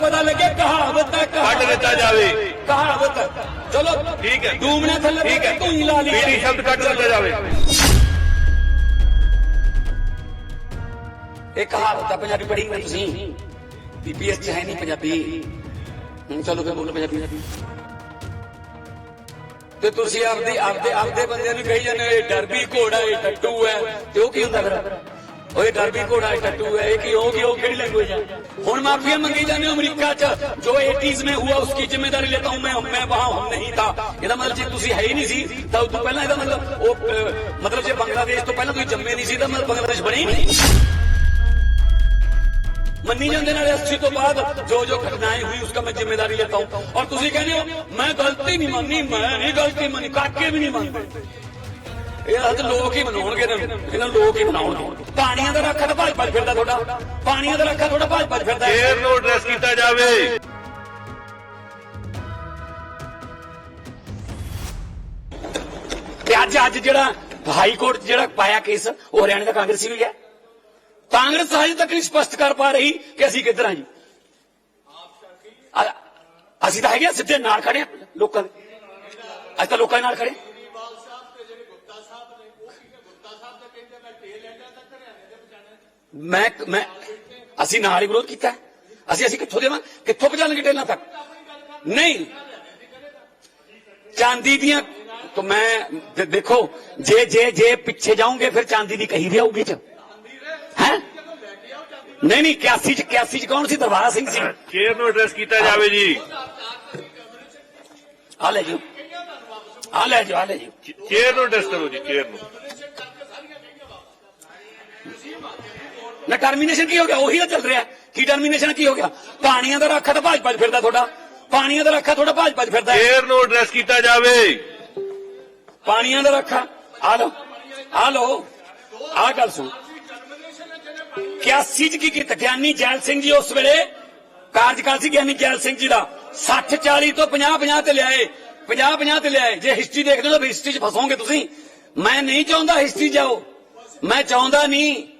ਪਤਾ ਲੱਗੇ ਕਹਾਵਤ ਹੈ ਕੱਢ ਕਹਾਵਤ ਦਿੱਤਾ ਜਾਵੇ। ਕਹਾਵਤ। ਹੈ। ਚਲੋ ਠੀਕ ਹੈ। ਡੂਮਣੇ ਥੱਲੇ ਠੀਕ ਹੈ। ਤੂੰ ਹੀ ਲਾ ਲਈ। ਬੀੜੀ ਸ਼ਬਦ ਕੱਢ ਦਿੱਤਾ ਜਾਵੇ। ਇਹ ਕਹਾਵਤ ਹੈ ਪੰਜਾਬੀ ਪੜ੍ਹੀ ਹੋਈ ਤੁਸੀਂ। ਪੀਪੀਐਸ ਚ ਹੈ ਨਹੀਂ ਪੰਜਾਬੀ। ਹੁਣ ਚਲੋ ਫੇ ਬੋਲੋ ਪੰਜਾਬੀ ਤੇ ਤੁਸੀਂ ਆਪਦੇ ਆਪਦੇ ਆਪਦੇ ਬੰਦਿਆਂ ਨੂੰ ਕਹੀ ਜਾਂਦੇ ਹੋ, ਇਹ ਡਰਬੀ ਘੋੜਾ ਇਹ ਟੱਟੂ ਹੈ। ਤੇ ਉਹ ਕੀ ਹੁੰਦਾ ਫਿਰ? ਓਏ ਡਰਬੀ ਘੋੜਾ ਟੱਟੂ ਹੈ, ਇਹ ਕੀ ਹੋ ਗਈ ਉਹ ਕਿਹੜੀ ਲੈਂਗੁਏਜ है ਹੁਣ माफिया ਮੰਗੀ ਜਾਂਦੇ ਅਮਰੀਕਾ ਚ, ਜੋ 80s में हुआ उसकी जिम्मेदारी लेता हूं मैं मैं वहां हम नहीं था ਇਹਦਾ ਮਤਲਬ ਜੇ ਤੁਸੀਂ ਹੈ ਹੀ ਨਹੀਂ ਸੀ, ਤਾਂ ਉਦੋਂ ਪਹਿਲਾਂ ਇਹਦਾ ਮਤਲਬ ਉਹ ਮਤਲਬ ਜੇ ਬੰਗਲਾਦੇਸ਼ ਤੋਂ ਪਹਿਲਾਂ ਤੁਸੀਂ ਜੰਮੇ ਨਹੀਂ ਸੀ, ਤਾਂ ਮਤਲਬ ਬੰਗਲਾਦੇਸ਼ ਬਣੀ ਨਹੀਂ। ਮੰਨੀ ਜਾਂਦੇ ਨਾਲ ਇਸ ਤੋਂ ਬਾਅਦ, ਜੋ ਜੋ ਘਟਨਾएं ਹੋਈ ਉਸ ਮੈਂ ਜ਼ਿੰਮੇਵਾਰੀ ਲੈਤਾ ਹਾਂ। ਔਰ ਤੁਸੀਂ ਕਹਿੰਦੇ ਹੋ, ਮੈਂ ਗਲਤੀ ਨਹੀਂ ਮੰਨੀ, ਮੈਂ ਨਹੀਂ ਗਲਤੀ ਮੰਨੀ, ਕਾਕੇ ਵੀ ਨਹੀਂ ਮੰਨਦੇ। ਇਹ ਅੱਜ ਲੋਕ ਹੀ ਬਣਾਉਣਗੇ ਇਹਨਾਂ ਨੂੰ। ਇਹਨਾਂ ਨੂੰ ਲੋਕ ਹੀ ਬਣਾਉਣਗੇ ਪਾਣੀਆਂ ਦਾ ਰੱਖਾ ਤਾਂ ਭੱਜ ਭੱਜ ਫਿਰਦਾ ਤੁਹਾਡਾ। ਪਾਣੀਆਂ ਦਾ ਰੱਖਾ ਤੁਹਾਡਾ ਭੱਜ ਭੱਜ ਫਿਰਦਾ। ਸ਼ੇਰ ਨੂੰ ਐਡਰੈਸ ਕੀਤਾ ਜਾਵੇ। ਤੇ ਅੱਜ ਅੱਜ ਜਿਹੜਾ ਹਾਈ ਕੋਰਟ ਜਿਹੜਾ ਪਾਇਆ ਕੇਸ ਉਹ ਹਰਿਆਣਾ ਦਾ ਕਾਂਗਰਸੀ ਵੀ ਹੈ। ਕਾਂਗਰਸ ਹਜੇ ਤੱਕ ਨਹੀਂ ਸਪਸ਼ਟ ਕਰ ਪਾ ਰਹੀ ਕਿ ਅਸੀਂ ਕਿੱਧਰ ਹਾਂ ਜੀ। ਅਸੀਂ ਤਾਂ ਹੈਗੇ ਸਿੱਧੇ ਨਾਲ ਖੜੇ ਲੋਕਾਂ ਦੇ। ਅੱਜ ਤਾਂ ਲੋਕਾਂ ਦੇ ਨਾਲ ਖੜੇ ਮੈਂ ਮੈਂ ਅਸੀਂ ਨਾਲ ਹੀ ਵਿਰੋਧ ਕੀਤਾ ਹੈ। ਅਸੀਂ ਅਸੀਂ ਕਿੱਥੋਂ ਦੇਵਾਂ ਕਿੱਥੋਂ ਪਹੁੰਚਾਣਗੇ ਟੇਲਾਂ ਤੱਕ ਨਹੀਂ ਚਾਂਦੀ ਦੀਆਂ ਤਾਂ ਮੈਂ ਦੇ- ਦੇਖੋ ਜੇ ਜੇ ਜੇ ਪਿੱਛੇ ਜਾਓਗੇ ਫਿਰ ਚਾਂਦੀ ਦੀ ਕਹੀ ਵੀ ਆਊਗੀ ਚ ਹੈ ਨਹੀਂ ਨਹੀਂ 81 ਚ 81 ਚ ਕੌਣ ਸੀ ਦਰਬਾਰਾ ਸਿੰਘ ਸੀ ਸ਼ੇਰ ਨੂੰ ਐਡਰੈਸ ਕੀਤਾ ਜਾਵੇ ਜੀ ਆ ਲੈ ਜੀ ਆ ਲੈ ਜੀ ਆ ਲੈ ਜੀ ਸ਼ੇਰ ਨੂੰ ਐਡਰੈਸ ਕਰੋ ਜੀ ਨੂੰ ਟਰਮੀਨੇਸ਼ਨ ਕੀ ਹੋ ਗਿਆ? ਉਹੀ ਤਾਂ ਚੱਲ ਰਿਹਾ। ਕੀ ਟਰਮੀਨੇਸ਼ਨ ਕੀ ਹੋ ਗਿਆ? ਪਾਣੀਆਂ ਦਾ ਰੱਖਾ ਤਾਂ ਭਾਜ ਭੱਜ ਫਿਰਦਾ ਤੁਹਾਡਾ। ਪਾਣੀਆਂ ਦਾ ਰੱਖਾ ਤੁਹਾਡਾ ਭਾਜ ਭੱਜ ਫਿਰਦਾ। ਸ਼ੇਰ ਨੂੰ ਐਡਰੈਸ ਕੀਤਾ ਜਾਵੇ। ਪਾਣੀਆਂ ਦਾ ਰੱਖਾ। ਆ ਲੋ ਆ ਲੋ ਆ ਗੱਲ ਸੁਣ। 81 ਚ ਕੀ ਕੀਤਾ? ਗਿਆਨੀ ਜੈਲ ਸਿੰਘ ਜੀ ਉਸ ਵੇਲੇ ਕਾਰਜਕਾਲ ਸੀ ਗਿਆਨੀ ਜੈਲ ਸਿੰਘ ਜੀ ਦਾ। 60 40 ਤੋਂ 50 50 ਤੇ ਲਿਆਏ। 50 50 ਤੇ ਲਿਆਏ। ਜੇ ਹਿਸਟਰੀ ਦੇਖਦੇ ਹੋ ਤਾਂ ਹਿਸਟਰੀ ਚ ਫਸੋਗੇ ਤੁਸੀਂ। ਮੈਂ ਨਹੀਂ ਚਾਹੁੰਦਾ ਹਿਸਟਰੀ ਜਾਓ। ਮੈਂ ਚਾਹੁੰਦਾ ਨਹੀਂ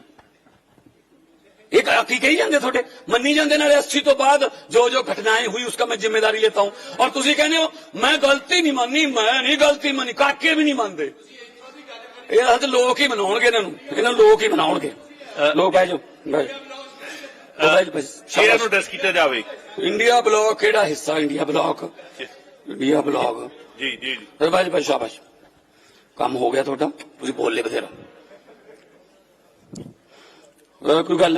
ایک کی ہی جاندے تھوڑے منی جاندے نہ ریسٹری تو بعد جو جو گھٹنائیں ہوئی اس کا میں جمعہ داری لیتا ہوں۔ اور تسی کہنے ہو میں گلتی نہیں مننی میں نہیں گلتی منی کاکے بھی نہیں مندے یہ حد لوگ ہی مناؤ گے انہوں انہوں لوگ ہی مناؤ گے۔ لوگ بھائی جو شیئر نو ڈس کیتا جاوے؟ انڈیا بلاک کیڑا حصہ انڈیا بلاک؟ جی۔ India block. جی جی جی۔ بھائی بھائی کام ہو گیا تھوڑا تسی بولنے بتھیرا۔ کوئی گل؟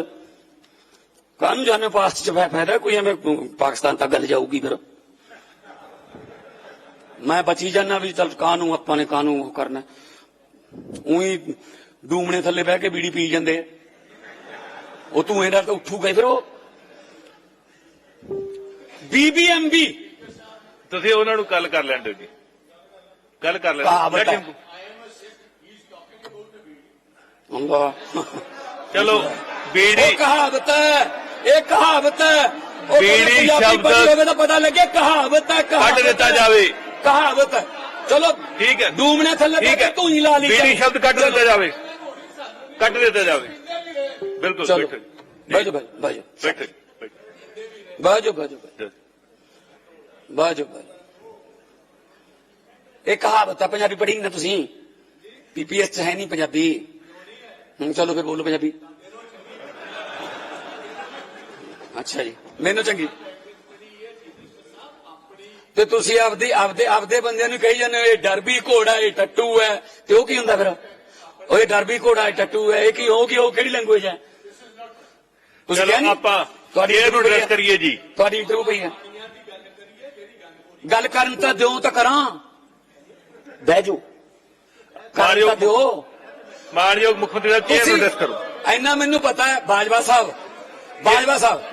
ਗੱਲ ਕਾਨੂੰ ਜਾਣੇ ਪਾਸਟ ਚ ਫਾਇਦਾ ਕੋਈ ਐਵੇਂ ਪਾਕਿਸਤਾਨ ਤੱਕ ਗੱਲ ਜਾਊਗੀ ਫਿਰ। ਮੈਂ ਬਚੀ ਜਾਣਾ ਵੀ ਚਲ ਕਾਨੂੰ ਆਪਾਂ ਨੇ ਕਾਨੂੰ ਕਰਨਾ। ਉਹੀ ਡੂਮਣੇ ਥੱਲੇ ਬਹਿ ਕੇ ਬੀੜੀ ਪੀ ਜਾਂਦੇ। ਉਹ ਤੂੰ ਇਹਦਾ ਤਾਂ ਉੱਠੂਗਾ ਹੀ ਫਿਰ ਉਹ। ਬੀਬੀਐਮਬੀ ਤੁਸੀਂ ਉਹਨਾਂ ਨੂੰ ਕੱਲ ਕਰ ਲੈਣ ਦਿਓ ਜੀ। ਕੱਲ ਕਰ ਲੈਣ ਕਹਾਵਤ ਦਿਓ। ਹੈ। ਅੱਲਾ ਚਲੋ ਬੀੜੀ। ਕਹਾਵਤ ਹੈ। ਇਹ ਕਹਾਵਤ ਹੈ। ਉਹ ਬੀੜੀ ਸ਼ਬਦ- ਹੋਵੇ ਤਾਂ ਪਤਾ ਲੱਗੇ ਕਹਾਵਤ ਹੈ ਕਹਾਵਤ ਕੱਢ ਦਿੱਤਾ। ਜਾਵੇ। ਕਹਾਵਤ ਹੈ। ਚਲੋ ਠੀਕ ਹੈ। ਡੂਮਣੇ ਥੱਲੇ ਠੀਕ ਹੈ। ਹੀ ਲਾ ਲਈ ਬੀੜੀ ਸ਼ਬਦ ਕੱਢ ਦਿੱਤਾ ਜਾਵੇ। ਕੱਢ ਦਿੱਤਾ ਜਾਵੇ। ਬਿਲਕੁਲ ਬੈਠੋ ਬਾਜੋ ਬੈਠੋ ਬੈਠੋ। ਬਾਜੋ ਬਾਜੋ ਬਾਜੋ ਬਾਜੋ ਇਹ ਕਹਾਵਤ ਹੈ ਪੰਜਾਬੀ ਪੜ੍ਹੀ ਨਾ ਤੁਸੀਂ। ਪੀਪੀਐਸ ਚ ਹੈ ਨਹੀਂ ਪੰਜਾਬੀ। ਹੁਣ ਚਲੋ ਫਿਰ ਬੋਲੋ ਪੰਜਾਬੀ। ਅੱਛਾ ਜੀ ਮੈਨੂੰ ਚੰਗੀ। ਤੇ ਤੁਸੀਂ ਆਪਦੀ ਆਪਦੇ ਆਪਦੇ ਬੰਦਿਆਂ ਨੂੰ ਕਹੀ ਜਾਂਦੇ ਹੋ ਇਹ ਡਰਬੀ ਘੋੜਾ ਇਹ ਟੱਟੂ ਹੈ। ਤੇ ਉਹ ਕੀ ਹੁੰਦਾ ਫਿਰ? ਉਹ ਇਹ ਡਰਬੀ ਘੋੜਾ ਇਹ ਟੱਟੂ ਹੈ। ਇਹ ਕੀ ਉਹ ਕੀ ਉਹ ਕਿਹੜੀ ਲੈਂਗੁਏਜ ਹੈ? ਤੁਸੀਂ ਕਿਹਾ ਚਲੋ ਨੀ? ਆਪਾਂ ਤੁਹਾਡੀ ਸ਼ੇਰ ਨੂੰ ਐਡਰੈਸ ਕਰੀਏ ਜੀ। ਤੁਹਾਡੀ ਇੰਟਰਵਿਊ ਪਈ ਹੈ। ਗੱਲ ਕਰਨ ਤਾਂ ਦਿਓ ਤਾਂ ਕਰਾਂ। ਬਹਿ ਜਾਓ। ਕਰਨ। ਤਾਂ ਦਿਓ। ਮਾਨਯੋਗ ਮੁੱਖ ਮੰਤਰੀ ਸਾਹਿਬ ਸ਼ੇਰ ਨੂੰ ਕਰੋ। ਇੰਨਾ ਮੈਨੂੰ ਪਤਾ ਹੈ ਬਾਜਵਾ ਸਾਹਿਬ। ਬਾਜਵਾ ਸਾਹਿਬ।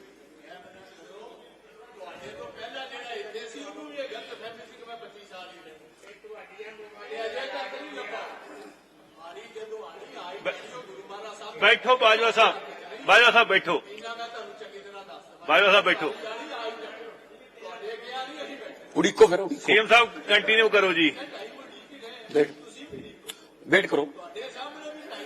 ਬੈਠੋ ਬਾਜਵਾ ਸਾਹਿਬ ਬਾਜਵਾ ਸਾਹਿਬ ਬੈਠੋ। ਬਾਜਵਾ ਸਾਹਿਬ ਬੈਠੋ। ਉਡੀਕੋ ਫਿਰ ਸੀਐਮ ਸਾਹਿਬ ਕੰਟੀਨਿਊ ਕਰੋ ਜੀ। ਵੇਟ ਵੇਟ ਕਰੋ।